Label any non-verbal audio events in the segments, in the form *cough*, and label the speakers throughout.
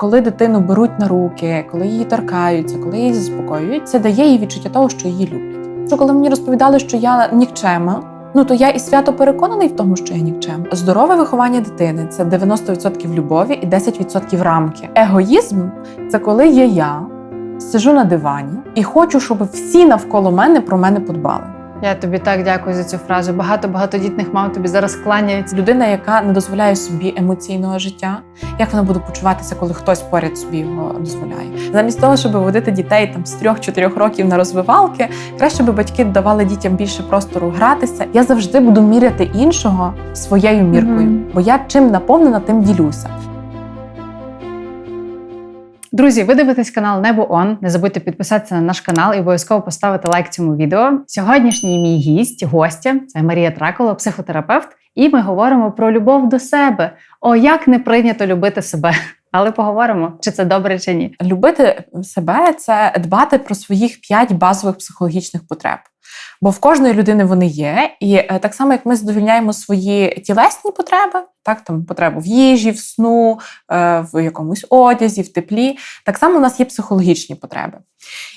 Speaker 1: Коли дитину беруть на руки, коли її торкаються, коли її заспокоюють, це дає їй відчуття того, що її люблять. Що коли мені розповідали, що я нікчема, ну то я і свято переконаний в тому, що я нікчема. Здорове виховання дитини це 90% любові і 10% рамки. Егоїзм це коли є я, сижу на дивані і хочу, щоб всі навколо мене про мене подбали.
Speaker 2: Я тобі так дякую за цю фразу. Багато багатодітних мам тобі зараз кланяються.
Speaker 1: Людина, яка не дозволяє собі емоційного життя, як вона буде почуватися, коли хтось поряд собі його дозволяє? Замість того, щоб водити дітей там з 3-4 років на розвивалки, краще би батьки давали дітям більше простору гратися. Я завжди буду міряти іншого своєю міркою,
Speaker 2: Мгм.
Speaker 1: бо я чим наповнена, тим ділюся.
Speaker 2: Друзі, ви дивитесь канал Небо Он. Не забудьте підписатися на наш канал і обов'язково поставити лайк цьому відео. Сьогоднішній мій гість, гостя це Марія Тракола, психотерапевт. І ми говоримо про любов до себе. О, як не прийнято любити себе. Але поговоримо, чи це добре, чи ні.
Speaker 1: Любити себе це дбати про своїх п'ять базових психологічних потреб. Бо в кожної людини вони є, і е, так само як ми задовільняємо свої тілесні потреби, так там потребу в їжі, в сну, е, в якомусь одязі, в теплі, так само у нас є психологічні потреби.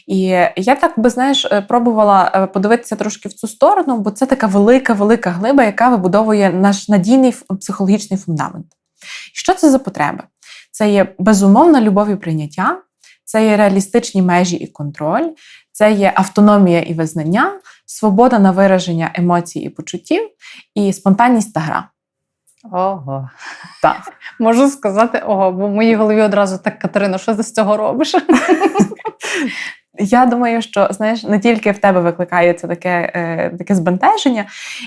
Speaker 1: І я так би знаєш, е, пробувала подивитися трошки в цю сторону, бо це така велика, велика глиба, яка вибудовує наш надійний психологічний фундамент. Що це за потреби? Це є безумовна любов і прийняття, це є реалістичні межі і контроль, це є автономія і визнання, свобода на вираження емоцій і почуттів, і спонтанність та гра.
Speaker 2: Ого.
Speaker 1: Так. *laughs*
Speaker 2: Можу сказати, ого, бо в моїй голові одразу так, Катерино, що ти з цього робиш? *laughs*
Speaker 1: Я думаю, що знаєш, не тільки в тебе викликає це таке, е, таке збентеження.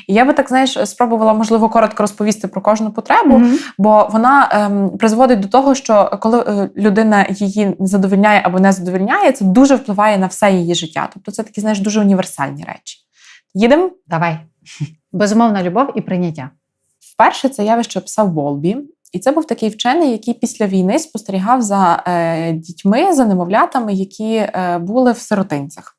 Speaker 1: І я би так знаєш, спробувала можливо коротко розповісти про кожну потребу,
Speaker 2: Мгм.
Speaker 1: бо вона ем, призводить до того, що коли е, людина її задовільняє або не задовільняє, це дуже впливає на все її життя. Тобто це такі, знаєш, дуже універсальні речі. Їдемо.
Speaker 2: Давай. Безумовна любов і прийняття.
Speaker 1: Вперше це явище описав Болбі, і це був такий вчений, який після війни спостерігав за е, дітьми, за немовлятами, які е, були в сиротинцях.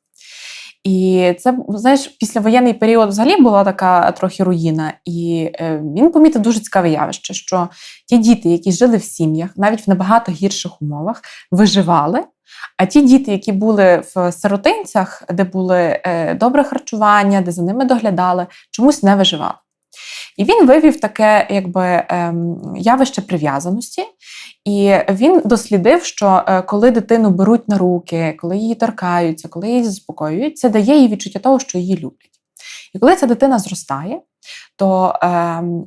Speaker 1: І це, знаєш, післявоєнний період взагалі була така трохи руїна. І е, він помітив дуже цікаве явище, що ті діти, які жили в сім'ях, навіть в набагато гірших умовах, виживали. А ті діти, які були в сиротинцях, де були добре харчування, де за ними доглядали, чомусь не виживали. І він вивів таке якби ем, явище прив'язаності, і він дослідив, що е, коли дитину беруть на руки, коли її торкаються, коли її заспокоюють, це дає їй відчуття того, що її люблять. І коли ця дитина зростає, то ем,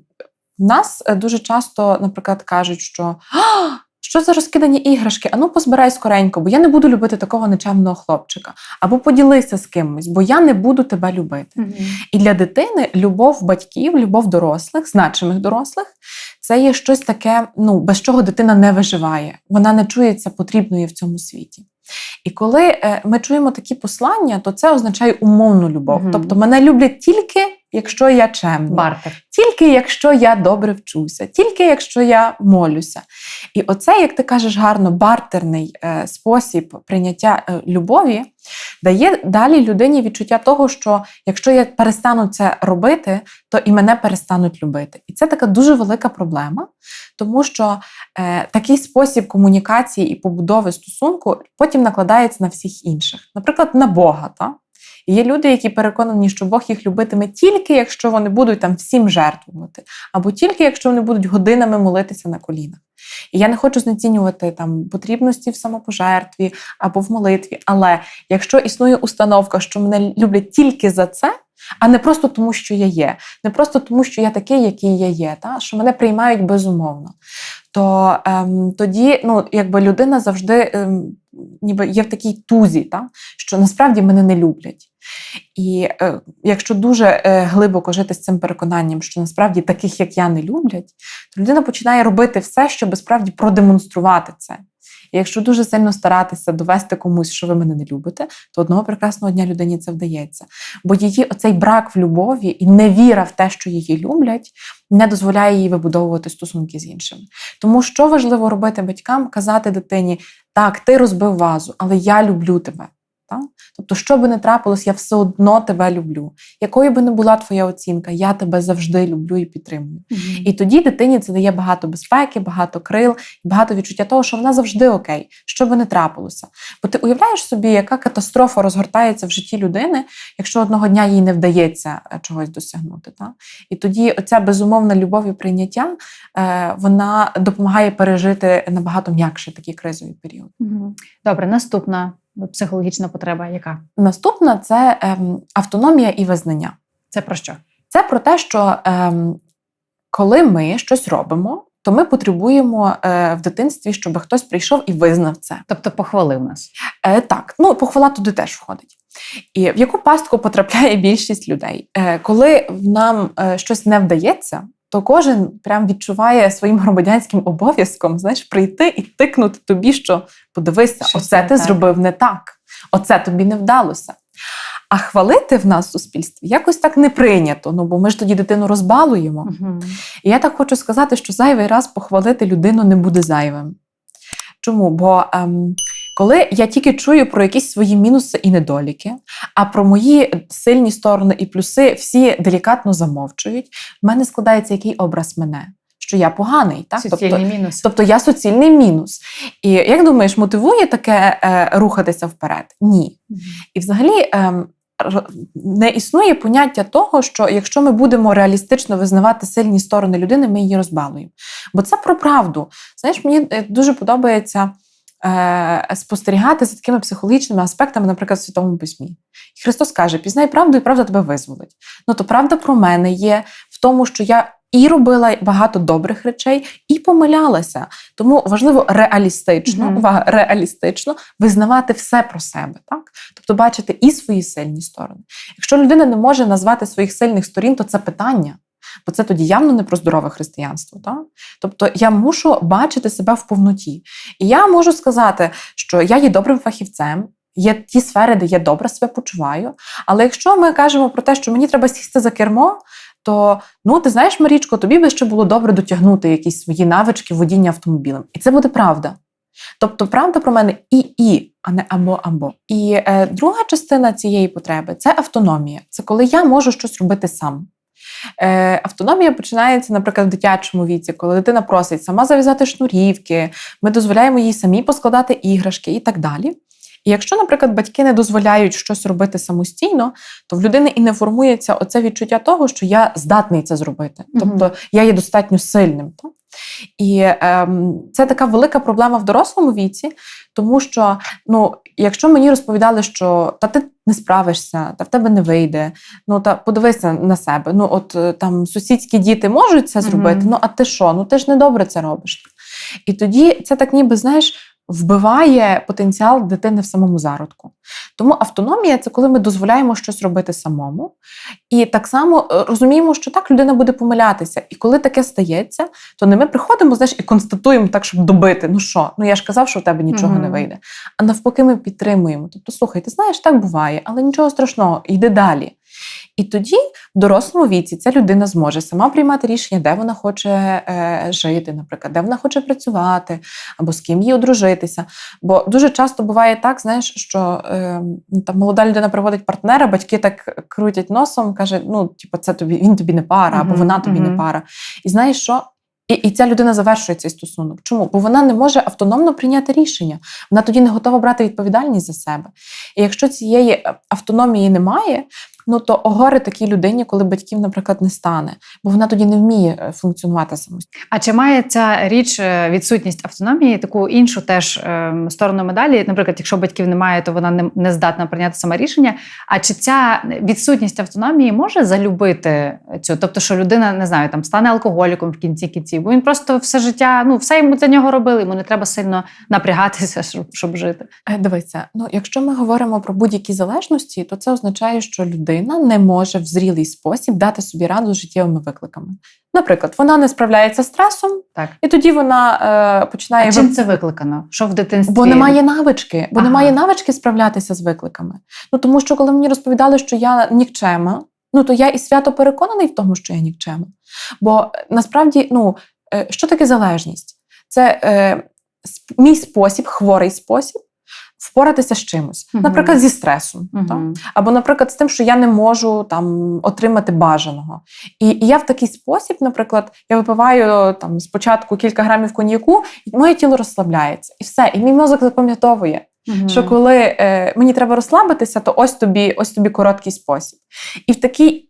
Speaker 1: в нас е, дуже часто, наприклад, кажуть, що «А, що за розкидані іграшки? Ану, позбирай скоренько, бо я не буду любити такого нечемного хлопчика. Або поділися з кимось, бо я не буду тебе любити. І для дитини любов батьків, любов дорослих, значимих дорослих, це є щось таке, ну, без чого дитина не виживає. Вона не чується потрібною в цьому світі. І коли е, ми чуємо такі послання, то це означає умовну любов.
Speaker 2: Мгм.
Speaker 1: Тобто мене люблять тільки, якщо я чемна.
Speaker 2: Бартер.
Speaker 1: Тільки якщо я добре вчуся, тільки якщо я молюся. І оце, як ти кажеш гарно, бартерний е, спосіб прийняття е, любові дає далі людині відчуття того, що якщо я перестану це робити, то і мене перестануть любити. І це така дуже велика проблема, тому що е, такий спосіб комунікації і побудови стосунку потім накладається на всіх інших, наприклад, на Бога. Та? Є люди, які переконані, що Бог їх любитиме тільки, якщо вони будуть там всім жертвувати, або тільки якщо вони будуть годинами молитися на колінах. І я не хочу знецінювати там потрібності в самопожертві або в молитві. Але якщо існує установка, що мене люблять тільки за це, а не просто тому, що я є, не просто тому, що я такий, який я є, та що мене приймають безумовно, то ем, тоді ну, якби людина завжди ем, ніби є в такій тузі, та, що насправді мене не люблять. І е, якщо дуже е, глибоко жити з цим переконанням, що насправді таких, як я, не люблять, то людина починає робити все, щоб справді продемонструвати це. І якщо дуже сильно старатися довести комусь, що ви мене не любите, то одного прекрасного дня людині це вдається. Бо її оцей брак в любові і невіра в те, що її люблять, не дозволяє їй вибудовувати стосунки з іншими. Тому що важливо робити батькам, казати дитині: так, ти розбив вазу, але я люблю тебе. Та? Тобто, що би не трапилось, я все одно тебе люблю. Якою би не була твоя оцінка, я тебе завжди люблю і підтримую. І тоді дитині це дає багато безпеки, багато крил, багато відчуття того, що вона завжди окей, що би не трапилося. Бо ти уявляєш собі, яка катастрофа розгортається в житті людини, якщо одного дня їй не вдається е, чогось досягнути. Та? І тоді оця безумовна любов і прийняття е, вона допомагає пережити набагато м'якше такий кризовий період.
Speaker 2: Мгм. Добре, наступна психологічна потреба, яка?
Speaker 1: Наступна це ем, автономія і визнання.
Speaker 2: Це про що?
Speaker 1: Це про те, що ем, коли ми щось робимо, то ми потребуємо е, в дитинстві, щоб хтось прийшов і визнав це.
Speaker 2: Тобто похвалив нас.
Speaker 1: Е, так, ну похвала туди теж входить. І в яку пастку потрапляє більшість людей? Е, коли нам е, щось не вдається, то кожен прям відчуває своїм громадянським обов'язком знаєш, прийти і тикнути тобі, що подивися,
Speaker 2: Що
Speaker 1: оце ти
Speaker 2: так.
Speaker 1: зробив не так, оце тобі не вдалося. А хвалити в нас в суспільстві якось так не прийнято. Ну бо ми ж тоді дитину розбалуємо.
Speaker 2: Мгм.
Speaker 1: І я так хочу сказати, що зайвий раз похвалити людину не буде зайвим. Чому? Бо ем, коли я тільки чую про якісь свої мінуси і недоліки, а про мої сильні сторони і плюси всі делікатно замовчують, в мене складається який образ мене, що я поганий. Так?
Speaker 2: Суцільний мінус.
Speaker 1: Тобто я суцільний мінус. І як думаєш, мотивує таке е, рухатися вперед? Ні.
Speaker 2: Мгм.
Speaker 1: І взагалі р- не існує поняття того, що якщо ми будемо реалістично визнавати сильні сторони людини, ми її розбалуємо. Бо це про правду. Знаєш, мені е, дуже подобається е, спостерігати за такими психологічними аспектами, наприклад, в Святому Письмі. І Христос каже: пізнай правду, і правда тебе визволить. Ну то правда про мене є в тому, що я. І робила багато добрих речей, і помилялася. Тому важливо реалістично,
Speaker 2: Мгм.
Speaker 1: увага, реалістично визнавати все про себе, так? Тобто бачити і свої сильні сторони. Якщо людина не може назвати своїх сильних сторін, то це питання. Бо це тоді явно не про здорове християнство. Так? Тобто я мушу бачити себе в повноті. І я можу сказати, що я є добрим фахівцем, є ті сфери, де я добре себе почуваю. Але якщо ми кажемо про те, що мені треба сісти за кермо, то ну ти знаєш, Марічко, тобі би ще було добре дотягнути якісь свої навички водіння автомобілем. І це буде правда. Тобто, правда про мене і і, а не або або. І е, друга частина цієї потреби це автономія. Це коли я можу щось робити сам. Е, автономія починається, наприклад, в дитячому віці, коли дитина просить сама зав'язати шнурівки, ми дозволяємо їй самі поскладати іграшки і так далі. І якщо, наприклад, батьки не дозволяють щось робити самостійно, то в людини і не формується оце відчуття того, що я здатний це зробити. Тобто я є достатньо сильним. Так? І ем, це така велика проблема в дорослому віці, тому що ну, якщо мені розповідали, що та ти не справишся, та в тебе не вийде, ну та подивися на себе. Ну, от е, там сусідські діти можуть це зробити, ну а ти що? Ну ти ж недобре це робиш. І тоді це так ніби, знаєш, вбиває потенціал дитини в самому зародку. Тому автономія це коли ми дозволяємо щось робити самому. І так само е, розуміємо, що так людина буде помилятися. І коли таке стається, то не ми приходимо знаєш, і констатуємо так, щоб добити. Ну що, ну я ж казав, що в тебе нічого не вийде. А навпаки, ми підтримуємо. Тобто, слухай, ти знаєш, так буває, але нічого страшного, йди далі. І тоді в дорослому віці ця людина зможе сама приймати рішення, де вона хоче е, жити, наприклад, де вона хоче працювати, або з ким їй одружитися. Бо дуже часто буває так, знаєш, що е, там молода людина приводить партнера, батьки так крутять носом, каже: ну, типу, це тобі він тобі не пара, або вона тобі не пара. І знаєш що? І, і ця людина завершує цей стосунок. Чому? Бо вона не може автономно прийняти рішення. Вона тоді не готова брати відповідальність за себе. І якщо цієї е, автономії немає, ну то огори такій людині, коли батьків, наприклад, не стане, бо вона тоді не вміє е, функціонувати самостійно.
Speaker 2: А чи має ця річ е, відсутність автономії таку іншу теж ем, сторону медалі? Наприклад, якщо батьків немає, то вона не, здатна прийняти саме рішення. А чи ця відсутність автономії може залюбити цю? Тобто, що людина не знаю, там стане алкоголіком в кінці кінців, бо він просто все життя, ну все йому для нього робили, йому не треба сильно напрягатися, *laughs* щоб, щоб жити.
Speaker 1: Е, Дивися, ну якщо ми говоримо про будь-які залежності, то це означає, що людина не може в зрілий спосіб дати собі раду з життєвими викликами. Наприклад, вона не справляється з стресом,
Speaker 2: Так.
Speaker 1: і тоді вона е, починає
Speaker 2: А чим це викликано? Що в дитинстві?
Speaker 1: Бо немає навички, бо
Speaker 2: Ага.
Speaker 1: немає навички справлятися з викликами. Ну тому що коли мені розповідали, що я нікчема, ну то я і свято переконаний в тому, що я нікчема. Бо е, насправді, ну е, що таке залежність? Це е, мій спосіб, хворий спосіб впоратися з чимось,
Speaker 2: Мгм.
Speaker 1: наприклад, зі стресом.
Speaker 2: Мгм.
Speaker 1: Так? Або, наприклад, з тим, що я не можу там отримати бажаного. І, і я в такий спосіб, наприклад, я випиваю там спочатку кілька грамів коньяку, і моє тіло розслабляється, і все. І мій мозок запам'ятовує,
Speaker 2: Мгм.
Speaker 1: що коли е, мені треба розслабитися, то ось тобі, ось тобі короткий спосіб. І в такій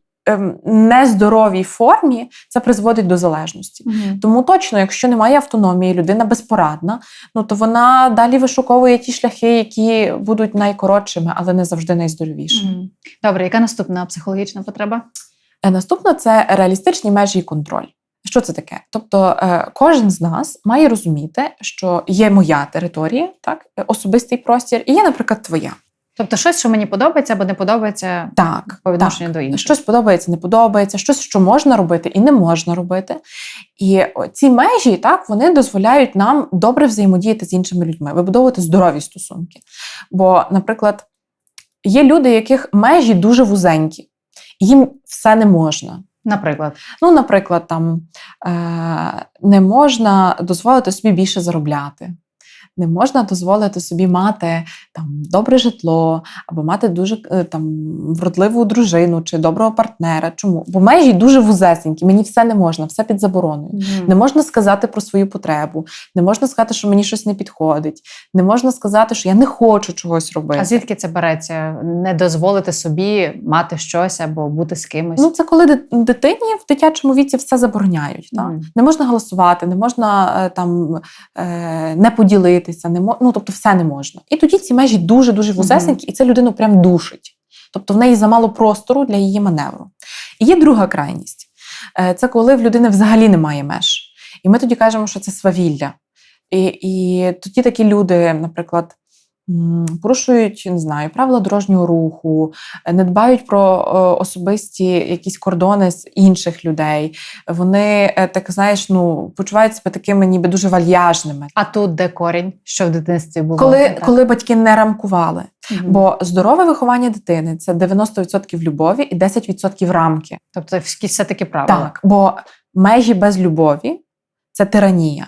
Speaker 1: нездоровій формі це призводить до залежності.
Speaker 2: Мгм.
Speaker 1: Тому точно, якщо немає автономії, людина безпорадна, ну то вона далі вишуковує ті шляхи, які будуть найкоротшими, але не завжди найздоровішими.
Speaker 2: Мгм. Добре, яка наступна психологічна потреба?
Speaker 1: Е, Наступне це реалістичні межі і контроль. Що це таке? Тобто е, кожен з нас має розуміти, що є моя територія, так, е, особистий простір, і є, наприклад, твоя.
Speaker 2: Тобто щось, що мені подобається або не подобається
Speaker 1: Так,
Speaker 2: по відношенню
Speaker 1: так.
Speaker 2: до інших.
Speaker 1: Щось подобається, не подобається, щось, що можна робити і не можна робити. І ці межі, так, вони дозволяють нам добре взаємодіяти з іншими людьми, вибудовувати здорові стосунки. Бо, наприклад, є люди, яких межі дуже вузенькі, їм все не можна.
Speaker 2: Наприклад,
Speaker 1: Ну, наприклад, там е, не можна дозволити собі більше заробляти. Не можна дозволити собі мати там добре житло або мати дуже е, там вродливу дружину чи доброго партнера. Чому? Бо межі дуже вузесенькі, мені все не можна, все під забороною. Не можна сказати про свою потребу, не можна сказати, що мені щось не підходить, не можна сказати, що я не хочу чогось робити.
Speaker 2: а звідки це береться? Не дозволити собі мати щось або бути з кимось.
Speaker 1: Ну, це коли дитині в дитячому віці все забороняють. Так? Не можна голосувати, не можна е, там е, не поділитися, не мож... ну, тобто все не можна. І тоді ці межі дуже дуже вузесенькі, і це людину прям душить. Тобто в неї замало простору для її маневру. І є друга крайність Е, це коли в людини взагалі немає меж. І ми тоді кажемо, що це свавілля. І, і тоді такі люди, наприклад, порушують не знаю, правила дорожнього руху, е, не дбають про особисті якісь кордони з інших людей. Вони е, так знаєш, ну почувають себе такими, ніби дуже вальяжними.
Speaker 2: А тут де корінь, що в дитинстві було?
Speaker 1: Коли,
Speaker 2: Так.
Speaker 1: коли батьки не рамкували,
Speaker 2: Мгм.
Speaker 1: бо здорове виховання дитини це 90% любові і 10% рамки.
Speaker 2: Тобто якісь все-таки правила.
Speaker 1: Так, бо межі без любові це тиранія.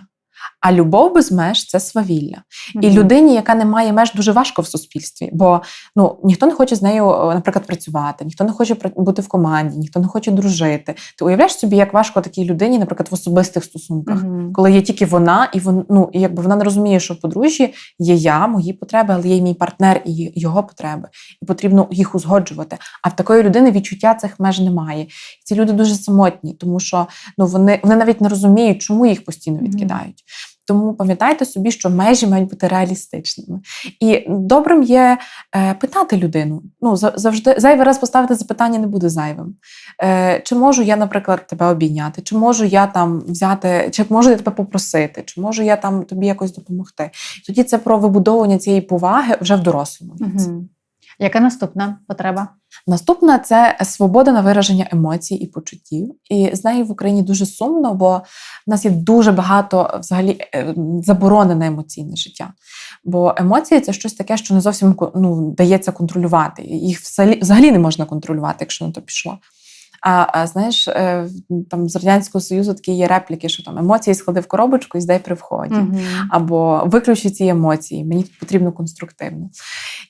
Speaker 1: А любов без меж це свавілля. І людині, яка не має меж, дуже важко в суспільстві, бо ну ніхто не хоче з нею, наприклад, працювати, ніхто не хоче бути в команді, ніхто не хоче дружити. Ти уявляєш собі, як важко такій людині, наприклад, в особистих стосунках,
Speaker 2: Мгм.
Speaker 1: коли є тільки вона, і вон, ну, і якби вона не розуміє, що в подружжі є я, мої потреби, але є мій партнер і його потреби, і потрібно їх узгоджувати. А в такої людини відчуття цих меж немає. І ці люди дуже самотні, тому що ну вони, вони навіть не розуміють, чому їх постійно відкидають. Тому пам'ятайте собі, що межі мають бути реалістичними. І добрим є е, питати людину. Ну, за- завжди зайвий раз поставити запитання не буде зайвим. Е, чи можу я, наприклад, тебе обійняти? Чи можу я там взяти, чи можу я тебе попросити, чи можу я там тобі якось допомогти? Тоді це про вибудовування цієї поваги вже в дорослому віці.
Speaker 2: Мгм. Яка наступна потреба?
Speaker 1: Наступна це свобода на вираження емоцій і почуттів. І з нею в Україні дуже сумно, бо в нас є дуже багато взагалі е, заборонене емоційне життя. Бо емоції це щось таке, що не зовсім ну, дається контролювати. Їх взагалі, не можна контролювати, якщо на то пішло. А, а знаєш, е, там з радянського союзу такі є репліки, що там емоції склади в коробочку і здай при вході
Speaker 2: Мгм.
Speaker 1: або виключи ці емоції, мені потрібно конструктивно.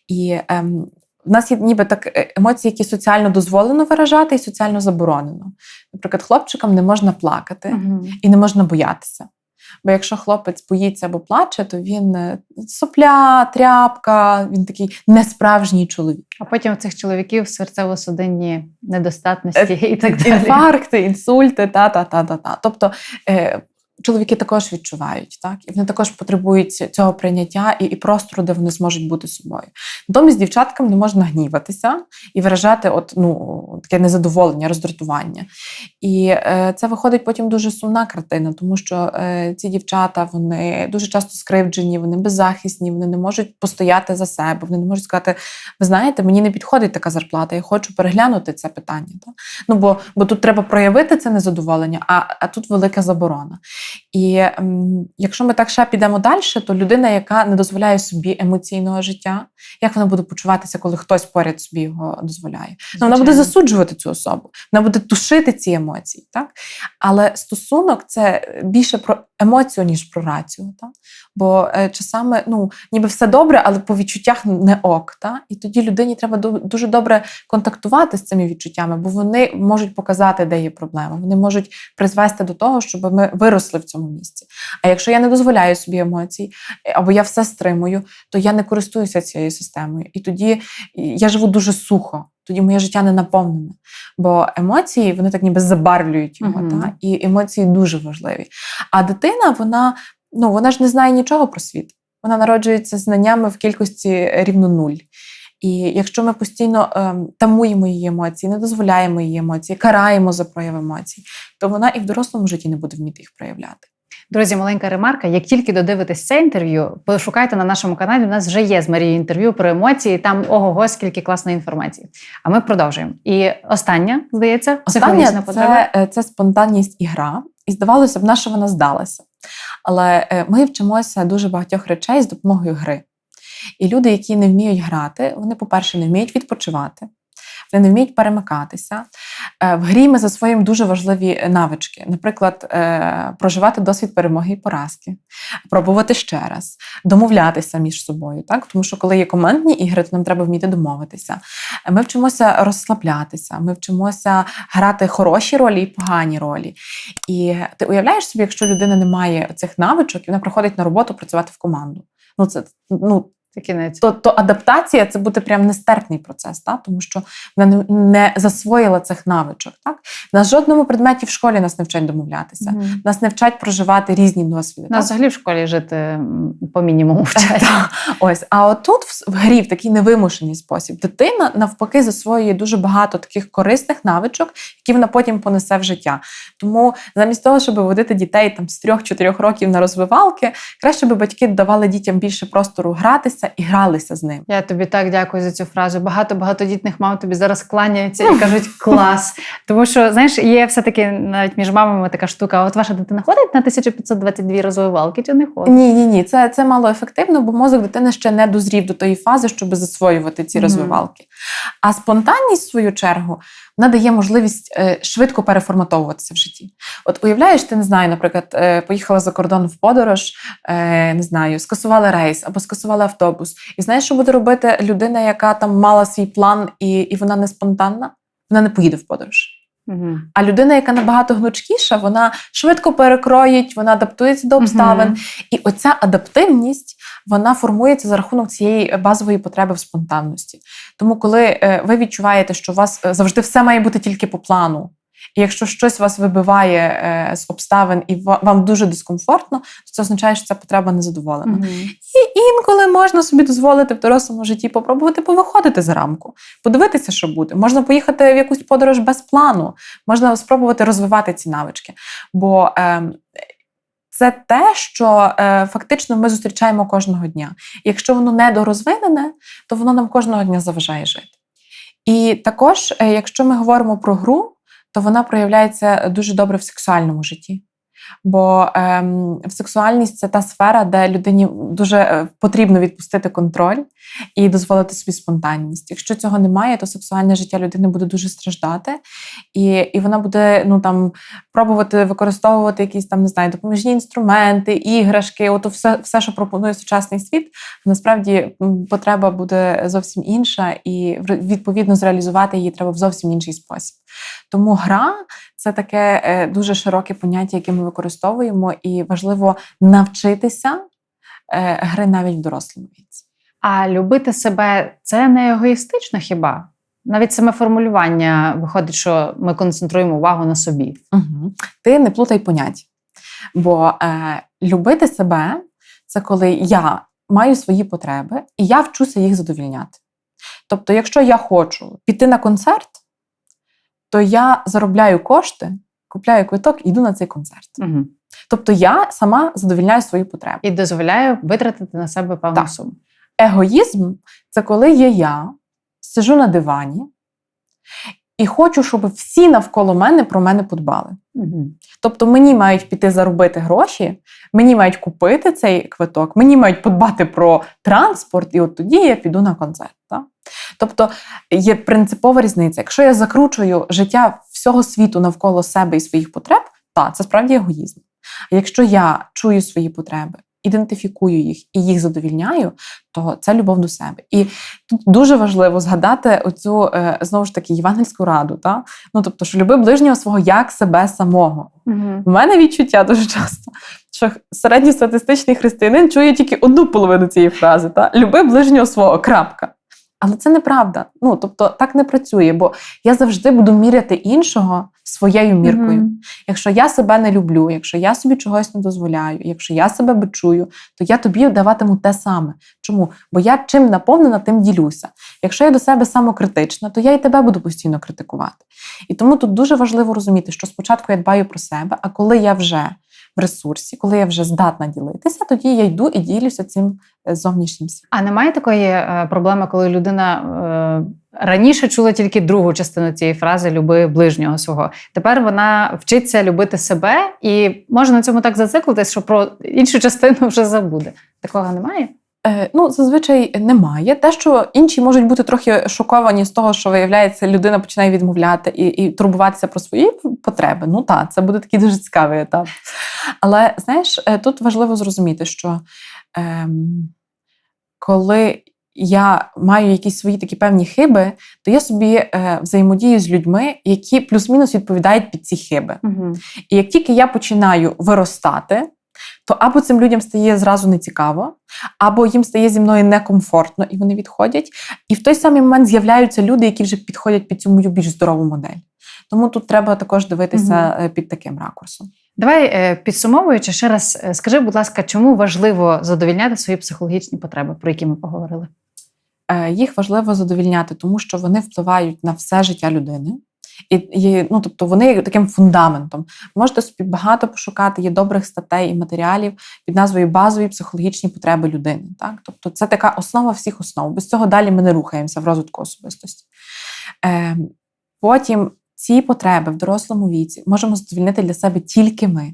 Speaker 1: І ем, в нас є ніби так е, емоції, які соціально дозволено виражати і соціально заборонено. Наприклад, хлопчикам не можна плакати
Speaker 2: Мгм.
Speaker 1: і не можна боятися. Бо якщо хлопець боїться або плаче, то він е, сопля, тряпка, він такий несправжній чоловік.
Speaker 2: А потім у цих чоловіків серцево-судинні недостатності і так далі.
Speaker 1: Інфаркти, інсульти, та та та та та. Тобто е, чоловіки також відчувають, так і вони також потребують цього прийняття і, і простору, де вони зможуть бути собою. Натомість дівчаткам не можна гніватися і виражати от, ну, таке незадоволення, роздратування. І е, це виходить потім дуже сумна картина, тому що е, ці дівчата вони дуже часто скривджені, вони беззахисні, вони не можуть постояти за себе, вони не можуть сказати: ви знаєте, мені не підходить така зарплата, я хочу переглянути це питання. Так? Ну бо, бо тут треба проявити це незадоволення, а, а тут велика заборона. І ем, якщо ми так ще підемо далі, то людина, яка не дозволяє собі емоційного життя, як вона буде почуватися, коли хтось поряд собі його дозволяє? Ну, вона буде засуджувати цю особу, вона буде тушити ці емоції. Так? Але стосунок це більше про емоцію, ніж про рацію. Так? Бо е, часами ну, ніби все добре, але по відчуттях не ок. Так? І тоді людині треба дуже добре контактувати з цими відчуттями, бо вони можуть показати, де є проблема. Вони можуть призвести до того, щоб ми виросли в цьому місці. А якщо я не дозволяю собі емоцій, е, або я все стримую, то я не користуюся цією системою. І тоді я живу дуже сухо. Тоді моє життя не наповнене. Бо емоції вони так ніби забарвлюють його.
Speaker 2: Мгм.
Speaker 1: Та? І емоції дуже важливі. А дитина, вона, ну, вона ж не знає нічого про світ. Вона народжується знаннями в кількості рівно нуль. І якщо ми постійно ем, тамуємо її емоції, не дозволяємо її емоції, караємо за прояв емоцій, то вона і в дорослому житті не буде вміти їх проявляти.
Speaker 2: Друзі, маленька ремарка. Як тільки додивитесь це інтерв'ю, пошукайте на нашому каналі. У нас вже є з Марією інтерв'ю про емоції. Там ого, скільки класної інформації. А ми продовжуємо. І остання, здається, потреба.
Speaker 1: це, е, це спонтанність і гра. І здавалося б, на що вона здалася. Але е, ми вчимося дуже багатьох речей з допомогою гри. І люди, які не вміють грати, вони, по-перше, не вміють відпочивати, вони не вміють перемикатися. Е, В грі ми засвоїмо дуже важливі навички, наприклад, е, проживати досвід перемоги і поразки, пробувати ще раз, домовлятися між собою. Так? Тому що коли є командні ігри, то нам треба вміти домовитися. Ми вчимося розслаблятися, ми вчимося грати хороші ролі і погані ролі. І ти уявляєш собі, якщо людина не має цих навичок, і вона приходить на роботу працювати в команду. Ну, це ну,
Speaker 2: Це кінець.
Speaker 1: то, то адаптація це буде прям нестерпний процес, та? тому що вона не, засвоїла цих навичок. Так? На жодному предметі в школі нас не вчать домовлятися,
Speaker 2: Мгм.
Speaker 1: нас не вчать проживати різні досвіди.
Speaker 2: Нас взагалі в школі жити по мінімуму *laughs* вчать.
Speaker 1: Ось, а отут в грі, в такий невимушений спосіб, дитина навпаки засвоює дуже багато таких корисних навичок, які вона потім понесе в життя. Тому замість того, щоб водити дітей там з 3-4 років на розвивалки, краще би батьки давали дітям більше простору гратися і гралися з ним.
Speaker 2: Я тобі так дякую за цю фразу. Багато багатодітних мам тобі зараз кланяються і кажуть *laughs* клас. Тому що знаєш, є все-таки навіть між мамами така штука. От ваша дитина ходить на 1522 розвивалки чи не ходить?
Speaker 1: Ні, ні, ні, це, це мало ефективно, бо мозок дитини ще не дозрів до тої фази, щоб засвоювати ці розвивалки. А спонтанність, в свою чергу, вона дає можливість е, швидко переформатовуватися в житті. От уявляєш, ти не знаю, наприклад, е, поїхала за кордон в подорож, е, не знаю, скасували рейс або скасували автобус. І знаєш, що буде робити людина, яка там мала свій план і, і вона не спонтанна? Вона не поїде в подорож.
Speaker 2: Угу.
Speaker 1: А людина, яка набагато гнучкіша, вона швидко перекроїть, вона адаптується до обставин. І оця адаптивність вона формується за рахунок цієї базової потреби в спонтанності. Тому, коли е, ви відчуваєте, що у вас е, завжди все має бути тільки по плану. І якщо щось вас вибиває е, з обставин і вам дуже дискомфортно, то це означає, що ця потреба не задоволена. І інколи можна собі дозволити в дорослому житті попробувати повиходити за рамку, подивитися, що буде. Можна поїхати в якусь подорож без плану, можна спробувати розвивати ці навички. Бо е, це те, що е, фактично ми зустрічаємо кожного дня. І якщо воно недорозвинене, то воно нам кожного дня заважає жити. І також, е, якщо ми говоримо про гру, то вона проявляється дуже добре в сексуальному житті. Бо ем, сексуальність це та сфера, де людині дуже е, потрібно відпустити контроль і дозволити собі спонтанність. Якщо цього немає, то сексуальне життя людини буде дуже страждати, і, і вона буде ну там пробувати використовувати якісь там не знаю, допоміжні інструменти, іграшки, от все, все, що пропонує сучасний світ. Насправді потреба буде зовсім інша, і відповідно зреалізувати її треба в зовсім інший спосіб. Тому гра це таке е, дуже широке поняття, яке ми використовуємо, і важливо навчитися е, гри навіть в дорослому віці.
Speaker 2: А любити себе це не егоїстично хіба? Навіть саме формулювання виходить, що ми концентруємо увагу на собі.
Speaker 1: Угу. Ти не плутай понять. Бо е, любити себе це коли я маю свої потреби і я вчуся їх задовільняти. Тобто, якщо я хочу піти на концерт, то я заробляю кошти, купляю квиток і йду на цей концерт.
Speaker 2: Угу.
Speaker 1: Тобто я сама задовільняю свої потреби.
Speaker 2: І дозволяє витратити на себе певну
Speaker 1: Так.
Speaker 2: суму.
Speaker 1: Егоїзм це коли є я, сижу на дивані і хочу, щоб всі навколо мене про мене подбали.
Speaker 2: Угу.
Speaker 1: Тобто мені мають піти заробити гроші, мені мають купити цей квиток, мені мають подбати про транспорт, і от тоді я піду на концерт. Так? Тобто є принципова різниця. Якщо я закручую життя всього світу навколо себе і своїх потреб, так, це справді егоїзм. А якщо я чую свої потреби, ідентифікую їх і їх задовільняю, то це любов до себе. І тут дуже важливо згадати оцю е, знову ж таки євангельську раду. Та? Ну тобто, що люби ближнього свого як себе самого.
Speaker 2: Угу.
Speaker 1: У мене відчуття дуже часто, що середньостатистичний християнин чує тільки одну половину цієї фрази: та? люби ближнього свого. крапка. Але це неправда. Ну тобто так не працює, бо я завжди буду міряти іншого своєю міркою.
Speaker 2: Мгм.
Speaker 1: Якщо я себе не люблю, якщо я собі чогось не дозволяю, якщо я себе бичую, то я тобі даватиму те саме. Чому? Бо я чим наповнена, тим ділюся. Якщо я до себе самокритична, то я і тебе буду постійно критикувати. І тому тут дуже важливо розуміти, що спочатку я дбаю про себе, а коли я вже в ресурсі, коли я вже здатна ділитися, тоді я йду і ділюся цим зовнішнім світом.
Speaker 2: А немає такої е, проблеми, коли людина е, раніше чула тільки другу частину цієї фрази Люби ближнього свого. Тепер вона вчиться любити себе і може на цьому так зациклитись, що про іншу частину вже забуде. Такого немає?
Speaker 1: Е, ну, зазвичай немає. Те, що інші можуть бути трохи шоковані з того, що виявляється, людина починає відмовляти і, і турбуватися про свої потреби. Ну так, це буде такий дуже цікавий етап. Але знаєш, е, тут важливо зрозуміти, що коли я маю якісь свої такі певні хиби, то я собі е, взаємодію з людьми, які плюс-мінус відповідають під ці хиби.
Speaker 2: Угу.
Speaker 1: І як тільки я починаю виростати, то або цим людям стає зразу нецікаво, або їм стає зі мною некомфортно, і вони відходять. І в той самий момент з'являються люди, які вже підходять під цю мою більш здорову модель. Тому тут треба також дивитися е, під таким ракурсом.
Speaker 2: Давай е, підсумовуючи, ще раз е, скажи, будь ласка, чому важливо задовільняти свої психологічні потреби, про які ми поговорили?
Speaker 1: Е, Їх важливо задовільняти, тому що вони впливають на все життя людини. І, ну, тобто вони є таким фундаментом. Можете собі багато пошукати, є добрих статей і матеріалів під назвою базові психологічні потреби людини. Так? Тобто це така основа всіх основ. Без цього далі ми не рухаємося в розвитку особистості. Е, потім ці потреби в дорослому віці можемо задовільнити для себе тільки ми.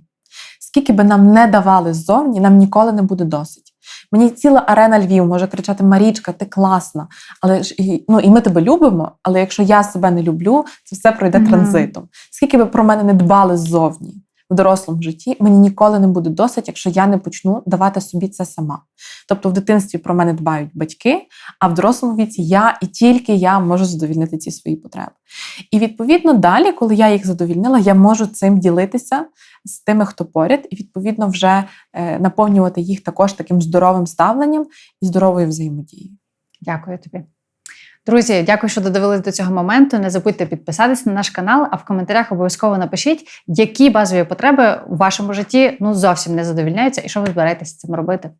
Speaker 1: Скільки би нам не давали ззовні, нам ніколи не буде досить. Мені ціла арена Львів може кричати: Марічка, ти класна. Але ж і, ну, і ми тебе любимо. Але якщо я себе не люблю, це все пройде
Speaker 2: Мгм.
Speaker 1: транзитом. Скільки би про мене не дбали ззовні в дорослому житті, мені ніколи не буде досить, якщо я не почну давати собі це сама. Тобто в дитинстві про мене дбають батьки, а в дорослому віці я і тільки я можу задовільнити ці свої потреби. І відповідно далі, коли я їх задовільнила, я можу цим ділитися з тими, хто поряд, і відповідно вже е, наповнювати їх також таким здоровим ставленням і здоровою взаємодією.
Speaker 2: Дякую тобі. Друзі, дякую, що додивились до цього моменту. Не забудьте підписатись на наш канал, а в коментарях обов'язково напишіть, які базові потреби у вашому житті ну зовсім не задовільняються і що ви збираєтесь цим робити.